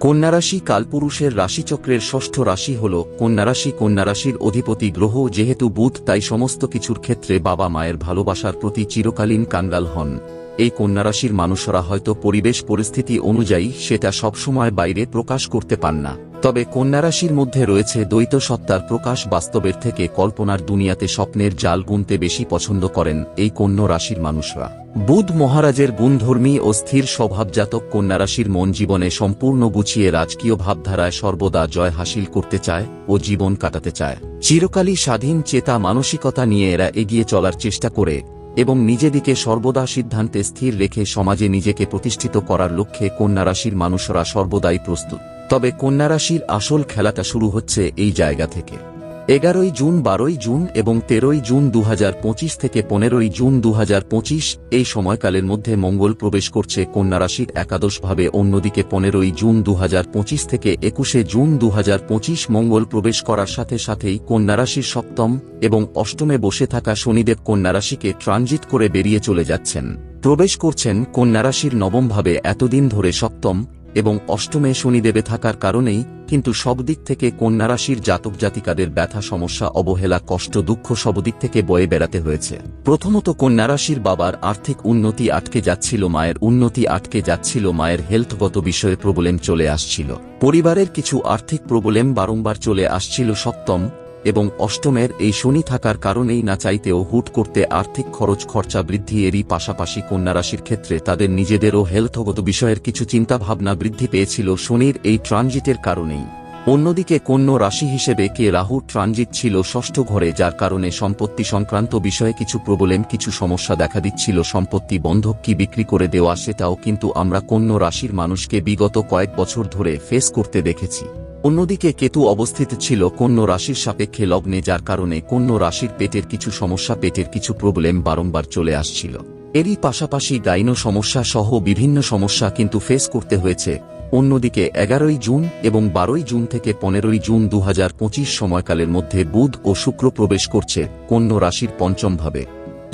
কন্যারাশি কালপুরুষের রাশিচক্রের ষষ্ঠ রাশি হল কন্যারাশি। কন্যারাশির অধিপতি গ্রহ, যেহেতু বুধ, তাই সমস্ত কিছুর ক্ষেত্রে বাবা মায়ের ভালোবাসার প্রতি চিরকালীন কাঙ্গাল হন। এই কন্যারাশির মানুষরা হয়তো পরিবেশ পরিস্থিতি অনুযায়ী সেটা সবসময় বাইরে প্রকাশ করতে পান না। তবে কন্যারাশির মধ্যে রয়েছে দ্বৈত সত্তার প্রকাশ বাস্তবের থেকে কল্পনার দুনিয়াতে স্বপ্নের জাল গুনতে বেশি পছন্দ করেন এই কন্যা রাশির মানুষরা। বুধ মহারাজের গুণধর্মী ও স্থির স্বভাবজাতক কন্যারাশির মন জীবনে সম্পূর্ণ গুছিয়ে রাজকীয় ভাবধারায় সর্বদা জয় হাসিল করতে চায় ও জীবন কাটাতে চায়। চিরকালই স্বাধীন চেতা মানসিকতা নিয়ে এরা এগিয়ে চলার চেষ্টা করে এবং নিজেদিকে সর্বদা সিদ্ধান্তে স্থির রেখে সমাজে নিজেকে প্রতিষ্ঠিত করার লক্ষ্যে কন্যারাশির মানুষরা সর্বদাই প্রস্তুত। তবে কন্যারাশির আসল খেলাটা শুরু হচ্ছে এই জায়গা থেকে। এগারোই জুন, বারোই জুন এবং তেরোই জুন দুহাজার পঁচিশ থেকে পনেরোই জুন দু হাজার পঁচিশ এই সময়কালের মধ্যে মঙ্গল প্রবেশ করছে কন্যারাশির একাদশভাবে। অন্যদিকে পনেরোই জুন দুহাজার পঁচিশ থেকে একুশে জুন দুহাজার পঁচিশ মঙ্গল প্রবেশ করার সাথে সাথেই কন্যারাশির সপ্তম এবং অষ্টমে বসে থাকা শনিদেব কন্যারাশিকে ট্রানজিট করে বেরিয়ে চলে যাচ্ছেন। প্রবেশ করছেন কন্যারাশির নবমভাবে। এতদিন ধরে সপ্তম এবং অষ্টমে শনিদেবে থাকার কারণেই কিন্তু সব দিক থেকে কন্যারাশির জাতক জাতিকাদের ব্যথা, সমস্যা, অবহেলা, কষ্ট, দুঃখ সব দিক থেকে বয়ে বেড়াতে হয়েছে। প্রথমত কন্যারাশির বাবার আর্থিক উন্নতি আটকে যাচ্ছিল, মায়ের উন্নতি আটকে যাচ্ছিল, মায়ের হেলথগত বিষয়ে প্রবলেম চলে আসছিল। পরিবারের কিছু আর্থিক প্রবলেম বারংবার চলে আসছিল, সপ্তম এবং অষ্টমের এই শনি থাকার কারণেই না চাইতেও হুট করতে আর্থিক খরচ খরচা বৃদ্ধি এরই পাশাপাশি কন্যারাশির ক্ষেত্রে তাদের নিজেদেরও হেলথগত বিষয়ের কিছু চিন্তাভাবনা বৃদ্ধি পেয়েছিল শনির এই ট্রানজিটের কারণেই। অন্যদিকে কন্য রাশি হিসেবে কে রাহুর ট্রানজিট ছিল ষষ্ঠ ঘরে, যার কারণে সম্পত্তি সংক্রান্ত বিষয়ে কিছু প্রবলেম, কিছু সমস্যা দেখা দিচ্ছিল। সম্পত্তি বন্ধক কি বিক্রি করে দেওয়া সেটাও কিন্তু আমরা কন্য রাশির মানুষকে বিগত কয়েক বছর ধরে ফেস করতে দেখেছি। অন্যদিকে কেতু অবস্থিত ছিল কন্য রাশির সাপেক্ষে লগ্নে, যার কারণে কন্য রাশির পেটের কিছু সমস্যা, পেটের কিছু প্রবলেম বারংবার চলে আসছিল। এরই পাশাপাশি গাইনো সমস্যা সহ বিভিন্ন সমস্যা কিন্তু ফেস করতে হয়েছে। অন্যদিকে এগারোই জুন এবং বারোই জুন থেকে পনেরোই জুন দু হাজার পঁচিশ সময়কালের মধ্যে বুধ ও শুক্র প্রবেশ করছে কন্য রাশির পঞ্চমভাবে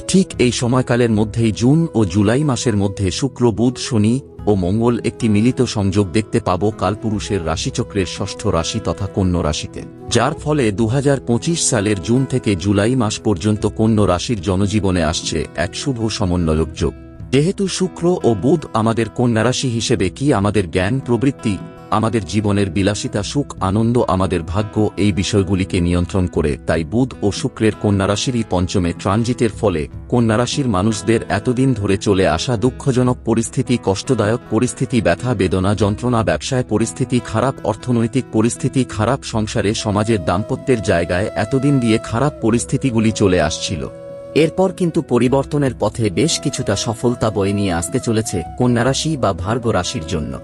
ঠিক এই সময়কালের মধ্যেই জুন ও জুলাই মাসের মধ্যে শুক্র, বুধ, শনি ও মঙ্গল একটি মিলিত সংযোগ দেখতে পাব কালপুরুষের রাশিচক্রের ষষ্ঠ রাশি তথা কন্য রাশিতে। যার ফলে দু হাজার পঁচিশ সালের জুন থেকে জুলাই মাস পর্যন্ত কন্য রাশির জনজীবনে আসছে এক শুভ সমন্বয়ক যোগ। যেহেতু শুক্র ও বুধ আমাদের কন্যারাশি হিসেবে কি আমাদের জ্ঞান প্রবৃত্তি, আমাদের জীবনের বিলাসিতা, সুখ, আনন্দ, আমাদের ভাগ্য এই বিষয়গুলিকে নিয়ন্ত্রণ করে, তাই বুধ ও শুক্রের কন্যারাশিরই পঞ্চমে ট্রানজিটের ফলে কন্যারাশির মানুষদের এতদিন ধরে চলে আসা দুঃখজনক পরিস্থিতি, কষ্টদায়ক পরিস্থিতি, ব্যথা, বেদনা, যন্ত্রণা, ব্যবসায় পরিস্থিতি, খারাপ অর্থনৈতিক পরিস্থিতি, খারাপ সংসারে সমাজের দাম্পত্যের জায়গায় এতদিন দিয়ে খারাপ পরিস্থিতিগুলি চলে আসছিল। এরপর কিন্তু পরিবর্তনের পথে বেশ কিছুটা সফলতা বয়ে নিয়ে আসতে চলেছে কন্যারাশি বা ভার্গ রাশির জন্য।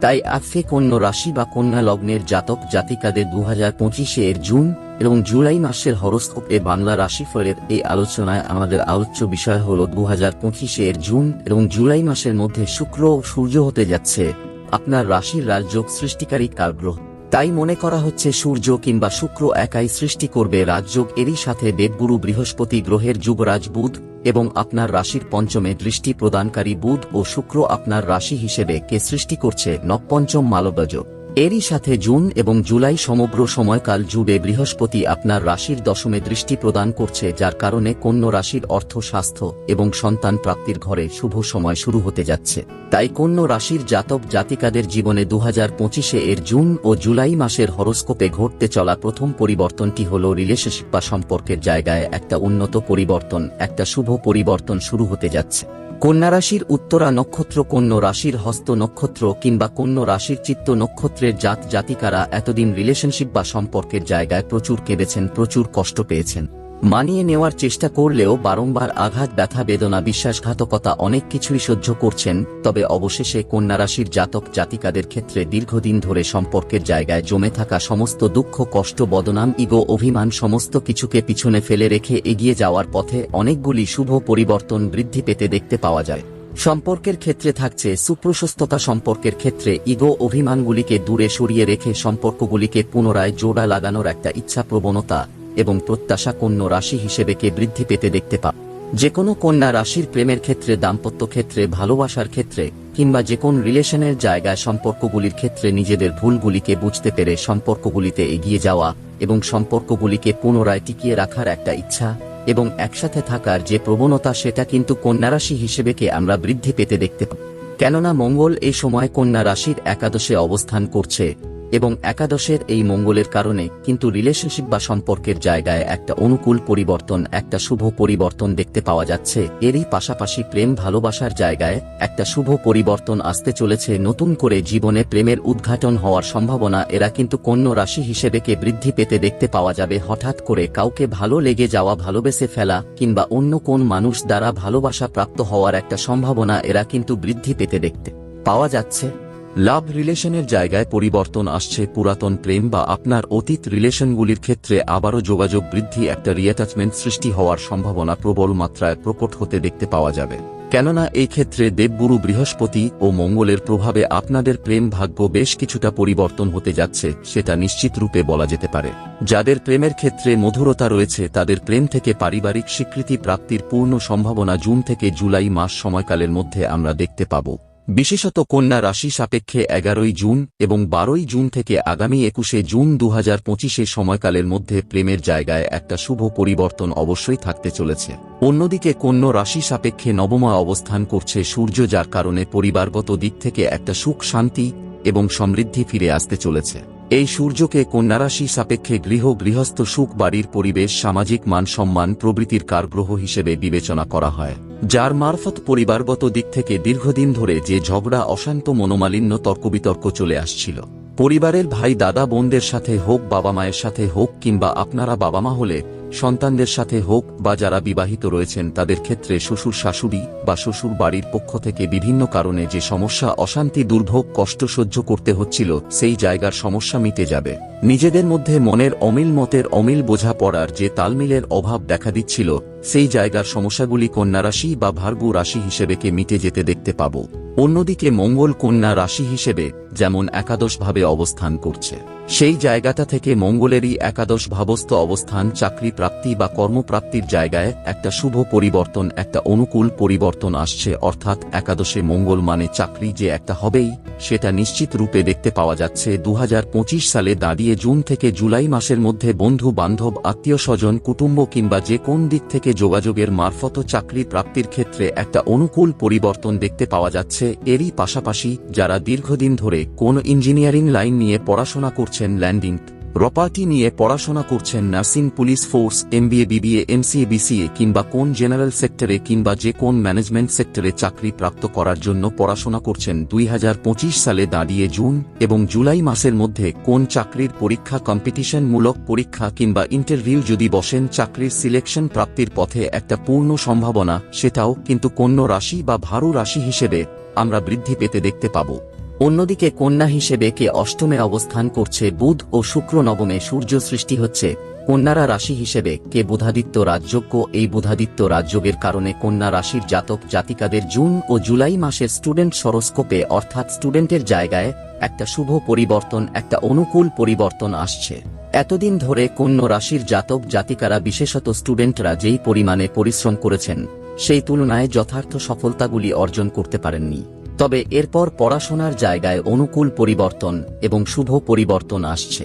তাই আফে কন্য রাশি বা কন্যা লগ্নের জাতক জাতিকাদের দু হাজার পঁচিশে এর জুন এবং জুলাই মাসের হরস্কোপ এ বাংলা রাশিফলের এই আলোচনায় আমাদের আলোচ্য বিষয় হল দু হাজার পঁচিশে এর জুন এবং জুলাই মাসের মধ্যে শুক্র ও সূর্য হতে যাচ্ছে। আপনার রাশির রাজযোগ সৃষ্টিকারী কালগ্রহ তাই মনে করা হচ্ছে সূর্য কিংবা শুক্র একাই সৃষ্টি করবে রাজযোগ। এরই সাথে দেবগুরু বৃহস্পতি গ্রহের যুবরাজ বুধ এবং আপনার রাশির পঞ্চমে দৃষ্টি প্রদানকারী বুধ ও শুক্র আপনার রাশি হিসেবে কে সৃষ্টি করছে? নবপঞ্চম মালবাযোগ এরই সাথে জুন এবং জুলাই সমগ্র সময়কাল জুড়ে বৃহস্পতি আপনার রাশির দশমে দৃষ্টি প্রদান করছে, যার কারণে কন্য রাশির অর্থ স্বাস্থ্য এবং সন্তান প্রাপ্তির ঘরে শুভ সময় শুরু হতে যাচ্ছে। তাই কন্য রাশির জাতক জাতিকাদের জীবনে দু হাজার পঁচিশে এর জুন ও জুলাই মাসের হরস্কোপে ঘটতে চলা প্রথম পরিবর্তনটি হল রিলেশনশিপ বা সম্পর্কের জায়গায় একটা উন্নত পরিবর্তন, একটা শুভ পরিবর্তন শুরু হতে যাচ্ছে। কন্যা রাশির উত্তরা নক্ষত্র, কন্য রাশির হস্ত নক্ষত্র কিংবা কন্য রাশির চিত্ত নক্ষত্রের জাত জাতিকারা এতদিন রিলেশনশিপ বা সম্পর্কের জায়গায় প্রচুর কেঁদেছেন, প্রচুর কষ্ট পেয়েছেন। মানিয়ে নেওয়ার চেষ্টা করলেও বারংবার আঘাত, ব্যথা, বেদনা, বিশ্বাসঘাতকতা অনেক কিছুই সহ্য করছেন, তবে অবশেষে কন্যা রাশির জাতক জাতিকাদের ক্ষেত্রে দীর্ঘদিন ধরে সম্পর্কের জায়গায় জমে থাকা সমস্ত দুঃখ, কষ্ট, বদনাম, ইগো, অভিমান সমস্ত কিছুকে পিছনে ফেলে রেখে এগিয়ে যাওয়ার পথে অনেকগুলি শুভ পরিবর্তন বৃদ্ধি পেতে দেখতে পাওয়া যায়। সম্পর্কের ক্ষেত্রে থাকছে সুপ্রশস্ততা, সম্পর্কের ক্ষেত্রে ইগো, অভিমানগুলিকে দূরে সরিয়ে রেখে সম্পর্কগুলিকে পুনরায় জোড়া লাগানোর একটা ইচ্ছা প্রবণতা এবং প্রত্যাশা কন্য রাশি হিসেবে কে বৃদ্ধি পেতে দেখতে পা। যে কোনো কন্যা রাশির প্রেমের ক্ষেত্রে, দাম্পত্য ক্ষেত্রে, ভালোবাসার ক্ষেত্রে, কিংবা যে কোন রিলেশনের জায়গায় সম্পর্কগুলির ক্ষেত্রে নিজেদের ভুলগুলিকে বুঝতে পেরে সম্পর্কগুলিতে এগিয়ে যাওয়া এবং সম্পর্কগুলিকে পুনরায় টিকিয়ে রাখার একটা ইচ্ছা এবং একসাথে থাকার যে প্রবণতা সেটা কিন্তু কন্যা রাশি হিসেবেকে আমরা বৃদ্ধি পেতে দেখতে পাই কেননা মঙ্গল এই সময় কন্যা রাশির একাদশে অবস্থান করছে। এবং একাদশের এই মঙ্গলের কারণে কিন্তু রিলেশনশিপ বা সম্পর্কের জায়গায় একটা অনুকূল পরিবর্তন, একটা শুভ পরিবর্তন দেখতে পাওয়া যাচ্ছে। এরই পাশাপাশি প্রেম ভালোবাসার জায়গায় একটা শুভ পরিবর্তন আসতে চলেছে। নতুন করে জীবনে প্রেমের উদ্ঘাটন হওয়ার সম্ভাবনা এরা কিন্তু কন্য রাশি হিসেবেকে বৃদ্ধি পেতে দেখতে পাওয়া যাবে। হঠাৎ করে কাউকে ভালো লেগে যাওয়া, ভালোবেসে ফেলা কিংবা অন্য কোন মানুষ দ্বারা ভালোবাসা প্রাপ্ত হওয়ার একটা সম্ভাবনা এরা কিন্তু বৃদ্ধি পেতে দেখতে পাওয়া যাচ্ছে। লাভ রিলেশনের জায়গায় পরিবর্তন আসছে, পুরাতন প্রেম বা আপনার অতীত রিলেশনগুলির ক্ষেত্রে আবারও যোগাযোগ বৃদ্ধি, একটা রিঅ্যাটাচমেন্ট সৃষ্টি হওয়ার সম্ভাবনা প্রবল মাত্রায় প্রকট হতে দেখতে পাওয়া যাবে। কেননা, এই ক্ষেত্রে দেবগুরু বৃহস্পতি ও মঙ্গলের প্রভাবে আপনাদের প্রেম ভাগ্য বেশ কিছুটা পরিবর্তন হতে যাচ্ছে, সেটা নিশ্চিত রূপে বলা যেতে পারে। যাদের প্রেমের ক্ষেত্রে মধুরতা রয়েছে, তাদের প্রেম থেকে পারিবারিক স্বীকৃতি প্রাপ্তির পূর্ণ সম্ভাবনা জুন থেকে জুলাই মাস সময়কালের মধ্যে আমরা দেখতে পাব। বিশেষত কন্যা রাশি সাপেক্ষে এগারোই জুন এবং বারোই জুন থেকে আগামী একুশে জুন দু হাজার পঁচিশে সময়কালের মধ্যে প্রেমের জায়গায় একটা শুভ পরিবর্তন অবশ্যই থাকতে চলেছে। অন্যদিকে কন্য রাশি সাপেক্ষে নবমা অবস্থান করছে সূর্য যার কারণে পরিবারগত দিক থেকে একটা সুখ শান্তি এবং সমৃদ্ধি ফিরে আসতে চলেছে। এই সূর্যকে কন্যারাশি সাপেক্ষে গৃহ, গৃহস্থ, সুখ, বাড়ির পরিবেশ, সামাজিক মান, সম্মান প্রভৃতির কারগ্রহ হিসেবে বিবেচনা করা হয়, যার মারফত পরিবারগত দিক থেকে দীর্ঘদিন ধরে যে ঝগড়া, অশান্ত, মনোমালিন্য, তর্কবিতর্ক চলে আসছিল। পরিবারের ভাই, দাদা, বোনদের সাথে হোক বাবা মায়ের সাথে হোক কিংবা আপনারা বাবা মা হলে সন্তানদের সাথে হোক বা যারা বিবাহিত রয়েছেন তাদের ক্ষেত্রে শ্বশুর শাশুড়ি বা শ্বশুর বাড়ির পক্ষ থেকে বিভিন্ন কারণে যে সমস্যা, অশান্তি, দুর্ভোগ, কষ্ট সহ্য করতে হচ্ছিল, সেই জায়গার সমস্যা মিটে যাবে। নিজেদের মধ্যে মনের অমিল মতের অমিল বোঝা পড়ার যে তালমিলের অভাব দেখা দিচ্ছিল সেই জায়গার সমস্যাগুলি কন্যা রাশি বা ভার্গু রাশি হিসেবেকে মিটে যেতে দেখতে পাব। অন্যদিকে মঙ্গল কন্যা রাশি হিসেবে যেমন একাদশভাবে অবস্থান করছে। সেই জায়গাটা থেকে মঙ্গলেরই একাদশ ভাবস্থ অবস্থান, চাকরি প্রাপ্তি বা কর্মপ্রাপ্তির জায়গায় একটা শুভ পরিবর্তন, একটা অনুকূল পরিবর্তন আসছে। অর্থাৎ একাদশে মঙ্গল মানে চাকরি যে একটা হবেই, সেটা নিশ্চিত রূপে দেখতে পাওয়া যাচ্ছে। দু হাজার পঁচিশ সালে দাঁড়িয়ে জুন থেকে জুলাই মাসের মধ্যে বন্ধু বান্ধব আত্মীয় স্বজন কুটুম্ব কিংবা যে কোন দিক থেকে যোগাযোগের মারফত চাকরি প্রাপ্তির ক্ষেত্রে একটা অনুকূল পরিবর্তন দেখতে পাওয়া যাচ্ছে। এরই পাশাপাশি যারা দীর্ঘদিন ধরে কোন ইঞ্জিনিয়ারিং লাইন নিয়ে পড়াশোনা করছেন, ল্যান্ডিং প্রপার্টি নিয়ে পড়াশোনা করছেন nursing police force, MBA, BBA, MCA, BCA কিংবা কোন জেনারেল সেক্টরে কিংবা যে কোন ম্যানেজমেন্ট সেক্টরে চাকরি প্রাপ্ত করার জন্য পড়াশোনা করছেন দুই হাজার পঁচিশ সালে দাঁড়িয়ে জুন এবং জুলাই মাসের মধ্যে কোন চাকরির পরীক্ষা কম্পিটিশনমূলক পরীক্ষা কিংবা ইন্টারভিউ যদি বসেন চাকরির সিলেকশন প্রাপ্তির পথে একটা পূর্ণ সম্ভাবনা সেটাও কিন্তু কন্য রাশি বা ভারু রাশি হিসেবে আমরা বৃদ্ধি পেতে দেখতে পাব। অন্যদিকে কন্যা হিসেবে কে অষ্টমে অবস্থান করছে বুধ ও শুক্র নবমে সূর্য সৃষ্টি হচ্ছে। কন্যারা রাশি হিসেবে কে বুধাদিত্য রাজযোগ্য, এই বুধাদিত্য রাজযোগের কারণে কন্যা রাশির জাতক জাতিকাদের জুন ও জুলাই মাসের স্টুডেন্ট সরস্কোপে, অর্থাৎ স্টুডেন্টের জায়গায় একটা শুভ পরিবর্তন, একটা অনুকূল পরিবর্তন আসছে। এতদিন ধরে কন্য রাশির জাতক জাতিকারা, বিশেষত স্টুডেন্টরা যেই পরিমাণে পরিশ্রম করেছেন, সেই তুলনায় যথার্থ সফলতাগুলি অর্জন করতে পারেননি। তবে এরপর পড়াশোনার জায়গায় অনুকূল পরিবর্তন এবং শুভ পরিবর্তন আসছে।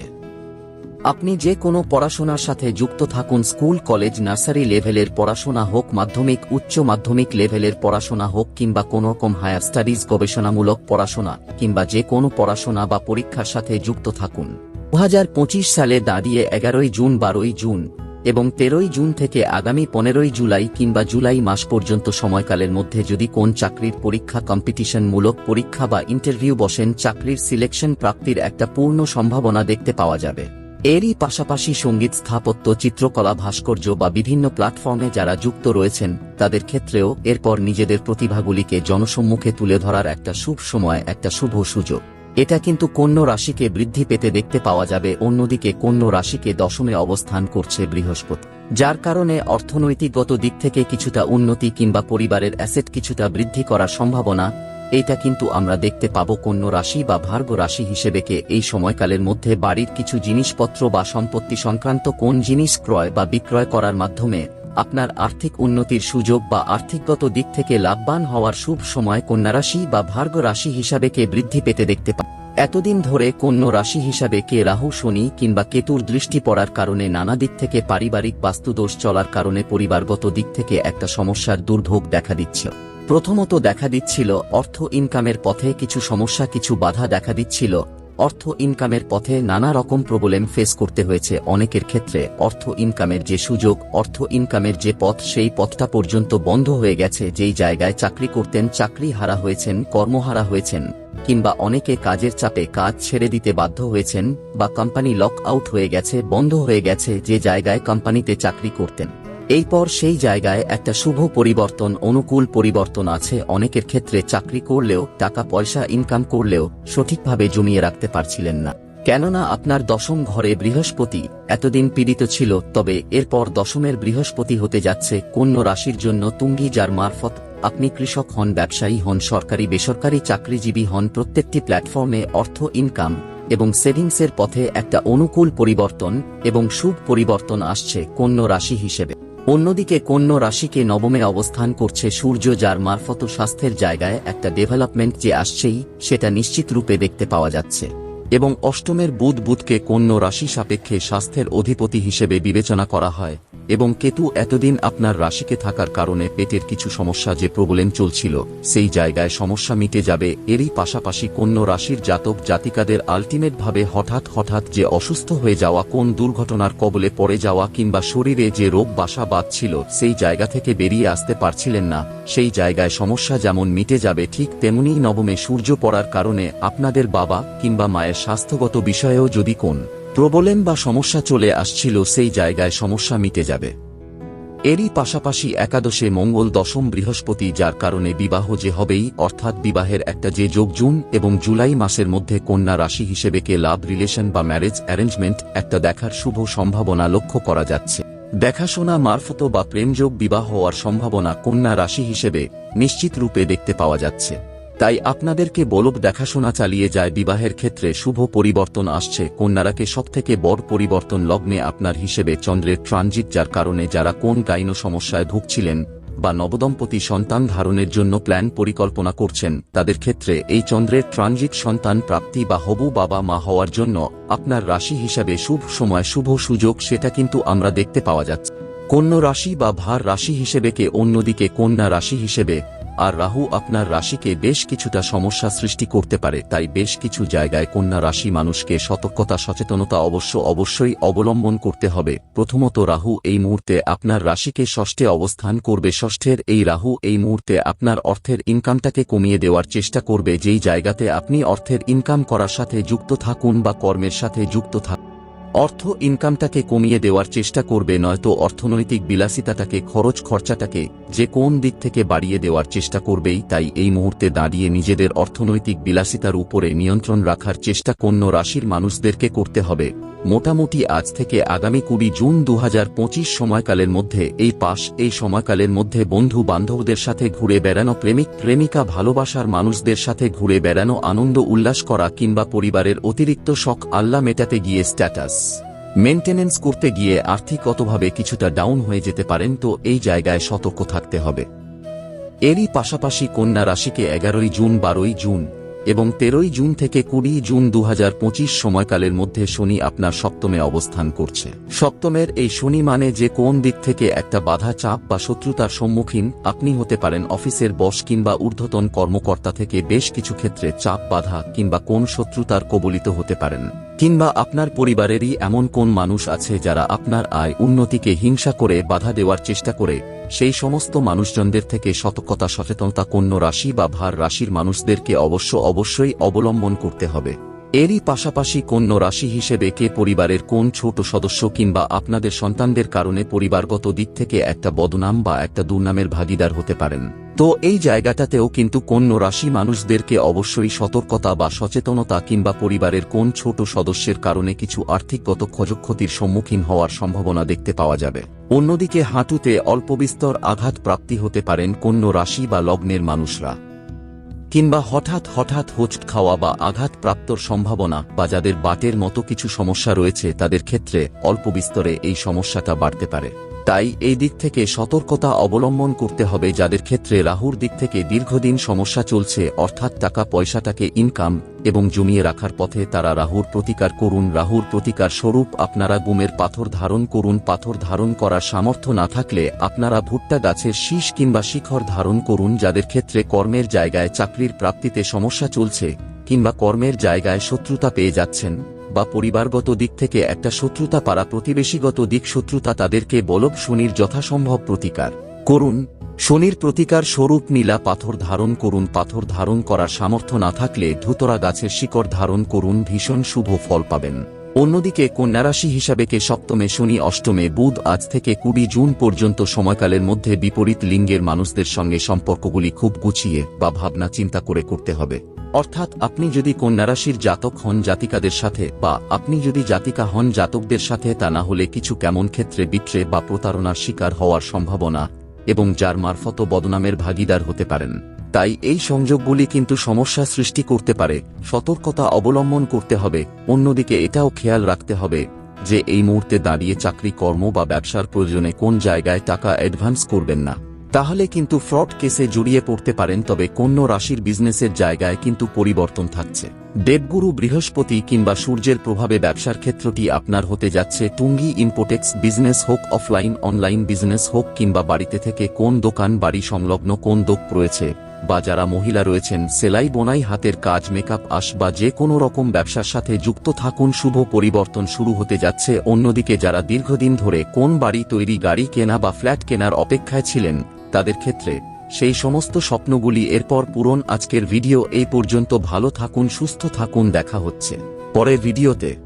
আপনি যে কোনো পড়াশোনার সাথে যুক্ত থাকুন স্কুল, কলেজ, নার্সারি লেভেলের পড়াশোনা হোক মাধ্যমিক, উচ্চ মাধ্যমিক লেভেলের পড়াশোনা হোক কিংবা কোনো রকম হায়ার স্টাডিজ, গবেষণামূলক পড়াশোনা কিংবা যে কোনো পড়াশোনা বা পরীক্ষার সাথে যুক্ত থাকুন। দু হাজার পঁচিশ সালে দাঁড়িয়ে এগারোই জুন, বারোই জুন এবং তেরোই জুন থেকে আগামী পনেরোই জুলাই কিংবা জুলাই মাস পর্যন্ত সময়কালের মধ্যে যদি কোন চাকরির পরীক্ষা কম্পিটিশনমূলক পরীক্ষা বা ইন্টারভিউ বসেন, চাকরির সিলেকশন প্রাপ্তির একটা পূর্ণ সম্ভাবনা দেখতে পাওয়া যাবে। এরই পাশাপাশি সংগীত স্থাপত্য, চিত্রকলা, ভাস্কর্য বা বিভিন্ন প্ল্যাটফর্মে যারা যুক্ত রয়েছেন, তাদের ক্ষেত্রেও এরপর নিজেদের প্রতিভাগুলিকে জনসম্মুখে তুলে ধরার একটা শুভ সময়, একটা শুভ সুযোগ। এটা কিন্তু কন্য রাশিকে বৃদ্ধি পেতে দেখতে পাওয়া যাবে, অন্যদিকে কন্য রাশিকে দশমে অবস্থান করছে বৃহস্পতি। যার কারণে অর্থনৈতিকগত দিক থেকে কিছুটা উন্নতি কিংবা পরিবারের অ্যাসেট কিছুটা বৃদ্ধি করার সম্ভাবনা, এটা কিন্তু আমরা দেখতে পাব কন্য রাশি বা ভার্গ রাশি হিসেবেকে এই সময়কালের মধ্যে বাড়ির কিছু জিনিসপত্র বা সম্পত্তি সংক্রান্ত কোন জিনিস ক্রয় বা বিক্রয় করার মাধ্যমে আপনার আর্থিক উন্নতির সুযোগ বা আর্থিকগত দিক থেকে লাভবান হওয়ার শুভ সময় কন্যা রাশি বা ভার্গ রাশি হিসাবে কে বৃদ্ধি পেতে দেখতে পান। এতদিন ধরে কন্য রাশি হিসাবে কে রাহু, শনি কিংবা কেতুর দৃষ্টি পড়ার কারণে নানা দিক থেকে পারিবারিক বাস্তুদোষ চলার কারণে পরিবারগত দিক থেকে একটা সমস্যার দুর্ভোগ দেখা দিচ্ছে প্রথমত দেখা দিচ্ছিল অর্থ ইনকামের পথে কিছু সমস্যা, কিছু বাধা দেখা দিচ্ছিল। অর্থ ইনকামের পথে নানা রকম প্রবলেম ফেস করতে হয়েছে অনেকের ক্ষেত্রে। অর্থ ইনকামের যে সুযোগ, অর্থ ইনকামের যে পথ, সেই পথটা পর্যন্ত বন্ধ হয়ে গেছে যেই জায়গায় চাকরি করতেন, চাকরি হারা হয়েছেন কর্মহারা হয়েছেন, কিংবা অনেকে কাজের চাপে কাজ ছেড়ে দিতে বাধ্য হয়েছেন, বা কোম্পানি লক আউট হয়ে গেছে, বন্ধ হয়ে গেছে যে জায়গায় কোম্পানিতে চাকরি করতেন। এরপর সেই জায়গায় একটা শুভ পরিবর্তন, অনুকূল পরিবর্তন আছে। অনেকের ক্ষেত্রে চাকরি করলেও, টাকা, পয়সা ইনকাম করলেও সঠিকভাবে জমিয়ে রাখতে পারছিলেন না। কেননা আপনার দশম ঘরে বৃহস্পতি এতদিন পীড়িত ছিল, তবে এরপর দশমের বৃহস্পতি হতে যাচ্ছে। কন্য রাশির জন্য তুঙ্গি যার মারফত আপনি কৃষক হন, ব্যবসায়ী হন, সরকারি, বেসরকারি চাকরিজীবী হন, প্রত্যেকটি প্ল্যাটফর্মে অর্থ ইনকাম এবং সেভিংসের পথে একটা অনুকূল পরিবর্তন এবং শুভ পরিবর্তন আসছে কন্য রাশি হিসেবে। অন্যদিকে কন্য রাশিকে নবমে অবস্থান করছে সূর্য, যার মারফত স্বাস্থ্যের জায়গায় একটা ডেভেলপমেন্ট যে আসছেই, সেটা নিশ্চিত রূপে দেখতে পাওয়া যাচ্ছে। এবং অষ্টমের বুধ বুধকে কন্য রাশি সাপেক্ষে স্বাস্থ্যের অধিপতি হিসেবে বিবেচনা করা হয়, এবং কেতু এতদিন আপনার রাশিকে থাকার কারণে পেটের কিছু সমস্যা যে প্রবলেম চলছিল, সেই জায়গায় সমস্যা মিটে যাবে। এরই পাশাপাশি কন্য রাশির জাতক জাতিকাদের আলটিমেট ভাবে হঠাৎ হঠাৎ যে অসুস্থ হয়ে যাওয়া, কোন দুর্ঘটনার কবলে পড়ে যাওয়া কিংবা শরীরে যে রোগ বাসা বাঁধছিল, সেই জায়গা থেকে বেরিয়ে আসতে পারছিলেন না। সেই জায়গায় সমস্যা যেমন মিটে যাবে, ঠিক তেমনি নবমে সূর্য পড়ার কারণে আপনাদের বাবা কিংবা মায়ের স্বাস্থ্যগত বিষয়েও যদি কোন প্রবলেম বা সমস্যা চলে আসছিল, সেই জায়গায় সমস্যা মিটে যাবে। এরই পাশাপাশি একাদশে মঙ্গল দশম বৃহস্পতি, যার কারণে বিবাহ যে হবেই, অর্থাৎ বিবাহের একটা যে যোগ জুন এবং জুলাই মাসের মধ্যে কন্যা রাশি হিসেবে কে লাভ রিলেশন বা ম্যারেজ অ্যারেঞ্জমেন্ট, একটা দেখার শুভ সম্ভাবনা লক্ষ্য করা যাচ্ছে। দেখাশোনা মারফত বা প্রেমযোগ বিবাহ হওয়ার সম্ভাবনা কন্যা রাশি হিসেবে নিশ্চিত রূপে দেখতে পাওয়া যাচ্ছে। তাই আপনাদেরকে বলব, দেখাশোনা চালিয়ে যায়, বিবাহের ক্ষেত্রে শুভ পরিবর্তন আসছে, কন্যারাকে সবথেকে বড় পরিবর্তন লগ্নে আপনার হিসেবে চন্দ্রের ট্রানজিট, যার কারণে যারা কোন গাইন সমস্যায় ভুগছিলেন বা নবদম্পতি সন্তান ধারণের জন্য প্ল্যান পরিকল্পনা করছেন, তাদের ক্ষেত্রে এই চন্দ্রের ট্রানজিট সন্তান প্রাপ্তি বা হবু বাবা মা হওয়ার জন্য আপনার রাশি হিসাবে শুভ সময়, শুভ সুযোগ, সেটা কিন্তু আমরা দেখতে পাওয়া যাচ্ছে। কন্য রাশি বা ভার রাশি হিসেবে কে অন্যদিকে কন্যা রাশি হিসেবে আর রাহু আপনার রাশিকে বেশ কিছুটা সমস্যা সৃষ্টি করতে পারে, তাই বেশ কিছু জায়গায় কন্যা রাশি মানুষকে সতর্কতা, সচেতনতা অবশ্য অবশ্যই অবলম্বন করতে হবে। প্রথমত রাহু এই মুহূর্তে আপনার রাশিকে ষষ্ঠে অবস্থান করবে। ষষ্ঠের এই রাহু এই মুহূর্তে আপনার অর্থের ইনকামটাকে কমিয়ে দেওয়ার চেষ্টা করবে, যেই জায়গাতে আপনি অর্থের ইনকাম করার সাথে যুক্ত থাকুন বা কর্মের সাথে যুক্ত থাকুন। অর্থ ইনকামটাকে কমিয়ে দেওয়ার চেষ্টা করবে নয়তো অর্থনৈতিক বিলাসিতাটাকে, খরচ খরচাটাকে যে কোন দিক থেকে বাড়িয়ে দেওয়ার চেষ্টা করবেই তাই এই মুহূর্তে দাঁড়িয়ে নিজেদের অর্থনৈতিক বিলাসিতার উপরে নিয়ন্ত্রণ রাখার চেষ্টা কন্য রাশির মানুষদেরকে করতে হবে। মোটামুটি আজ থেকে আগামী কুড়ি জুন দু হাজার পঁচিশ সময়কালের মধ্যে, এই পাশ, এই সময়কালের মধ্যে বন্ধু বান্ধবদের সাথে ঘুরে বেড়ানো, প্রেমিক, প্রেমিকা ভালোবাসার মানুষদের সাথে ঘুরে বেড়ানো, আনন্দ উল্লাস করা কিংবা পরিবারের অতিরিক্ত শখ আল্লাহ মেটাতে গিয়ে স্ট্যাটাস মেনটেনেন্স করতে গিয়ে আর্থিকগতভাবে কিছুটা ডাউন হয়ে যেতে পারেন, তো এই জায়গায় সতর্ক থাকতে হবে। এরই পাশাপাশি কন্যা রাশিকে এগারোই জুন, বারোই জুন এবং তেরোই জুন থেকে কুড়ি জুন দু হাজার পঁচিশ সময়কালের মধ্যে শনি আপনার সপ্তমে অবস্থান করছে। সপ্তমের এই শনি মানে যে কোন দিক থেকে একটা বাধা, চাপ বা শত্রুতার সম্মুখীন আপনি হতে পারেন অফিসের বস কিংবা ঊর্ধ্বতন কর্মকর্তা থেকে বেশ কিছু ক্ষেত্রে চাপ, বাধা কিংবা কোন শত্রুতার কবলিত হতে পারেন। কিংবা আপনার পরিবারেরই এমন কোন মানুষ আছে যারা আপনার আয়, উন্নতিকে হিংসা করে বাধা দেওয়ার চেষ্টা করে সেই সমস্ত মানুষজনদের থেকে সতর্কতা, সচেতনতা, কন্য রাশি বা ভার রাশির মানুষদেরকে অবশ্য অবশ্যই অবলম্বন করতে হবে। এরই পাশাপাশি কন্য রাশি হিসেবে কে পরিবারের কোন ছোট সদস্য কিংবা আপনাদের সন্তানদের কারণে পরিবারগত দিক থেকে একটা বদনাম বা একটা দুর্নামের ভাগিদার হতে পারেন। তো এই জায়গাটাতেও কিন্তু কোন রাশি মানুষদেরকে অবশ্যই সতর্কতা বা সচেতনতা কিংবা পরিবারের কোন ছোট সদস্যের কারণে কিছু আর্থিকগত ক্ষয়ক্ষতির সম্মুখীন হওয়ার সম্ভাবনা দেখতে পাওয়া যাবে। অন্যদিকে হাঁটুতে অল্পবিস্তর আঘাত প্রাপ্তি হতে পারেন কন্য রাশি বা লগ্নের মানুষরা। কিংবা হঠাৎ হঠাৎ হোঁচট খাওয়া বা আঘাত প্রাপ্তর সম্ভাবনা বা যাদের বাটের মতো কিছু সমস্যা রয়েছে তাদের ক্ষেত্রে অল্প বিস্তরে এই সমস্যাটা বাড়তে পারে। তাই এই দিক থেকে সতর্কতা অবলম্বন করতে হবে যাদের ক্ষেত্রে রাহুর দিক থেকে দীর্ঘদিন সমস্যা চলছে, অর্থাৎ টাকা পয়সাটাকে ইনকাম এবং জমিয়ে রাখার পথে তারা রাহুর প্রতিকার করুন। রাহুর প্রতিকার স্বরূপ আপনারা গুমের পাথর ধারণ করুন। পাথর ধারণ করার সামর্থ্য না থাকলে আপনারা ভুট্টা গাছের শীষ কিংবা শিখর ধারণ করুন, যাদের ক্ষেত্রে কর্মের জায়গায় চাকরির প্রাপ্তিতে সমস্যা চলছে কিংবা কর্মের জায়গায় শত্রুতা পেয়ে যাচ্ছেন। বা পরিবারগত দিক থেকে একটা শত্রুতা পারা প্রতিবেশীগত দিক শত্রুতা তাদেরকে বলব শনির যথাসম্ভব প্রতিকার। করুন, শনির প্রতিকার স্বরূপ নীলা পাথর ধারণ করুন, পাথর ধারণ করার সামর্থ্য না থাকলে ধুতরা গাছের শিকড় ধারণ করুন, ভীষণ শুভ ফল পাবেন। অন্যদিকে কন্যারাশি হিসাবে কে সপ্তমে শনি, অষ্টমে বুধ, আজ থেকে কুড়ি জুন পর্যন্ত সময়কালের মধ্যে বিপরীত লিঙ্গের মানুষদের সঙ্গে সম্পর্কগুলি খুব গুছিয়ে বা ভাবনা চিন্তা করে করতে হবে। অর্থাৎ আপনি যদি কন্যারাশির জাতক হন জাতিকাদের সাথে বা আপনি যদি জাতিকা হন জাতকদের সাথে, তা না হলে কিছু কেমন ক্ষেত্রে বিট্রে বা প্রতারণার শিকার হওয়ার সম্ভাবনা এবং যার মারফত বদনামের ভাগিদার হতে পারেন। তাই এই সংযোগগুলি কিন্তু সমস্যা সৃষ্টি করতে পারে। সতর্কতা অবলম্বন করতে হবে। অন্যদিকে এটাও খেয়াল রাখতে হবে যে এই মুহূর্তে দাঁড়িয়ে চাকরি, কর্ম বা ব্যবসার প্রয়োজনে কোন জায়গায় টাকা অ্যাডভান্স করবেন না। তাহলে কিন্তু ফ্রড কেসে জড়িয়ে পড়তে পারেন, তবে কোন রাশির বিজনেসের জায়গায় কিন্তু পরিবর্তন থাকছে। দেবগুরু বৃহস্পতি কিংবা সূর্যের প্রভাবে ব্যবসার ক্ষেত্রটি আপনার হতে যাচ্ছে। টুঙ্গি ইম্পোর্টেক্স বিজনেস হোক, অফলাইন, অনলাইন বিজনেস হোক কিংবা বাড়িতে থেকে কোন দোকান, বাড়ি সংলগ্ন কোন দোক রয়েছে। বা যারা মহিলা রয়েছেন, সেলাই বোনাই হাতের কাজ, মেকআপ আস বা যে কোনো রকম ব্যবসার সাথে যুক্ত থাকুন, শুভ পরিবর্তন শুরু হতে যাচ্ছে। অন্যদিকে যারা দীর্ঘদিন ধরে কোন বাড়ি তৈরি, গাড়ি কেনা বা ফ্ল্যাট কেনার অপেক্ষায় ছিলেন, তাদের ক্ষেত্রে সেই সমস্ত স্বপ্নগুলি এরপর পূরণ। আজকের ভিডিও এই পর্যন্ত। ভালো থাকুন, সুস্থ থাকুন। দেখা হচ্ছে। পরের ভিডিওতে।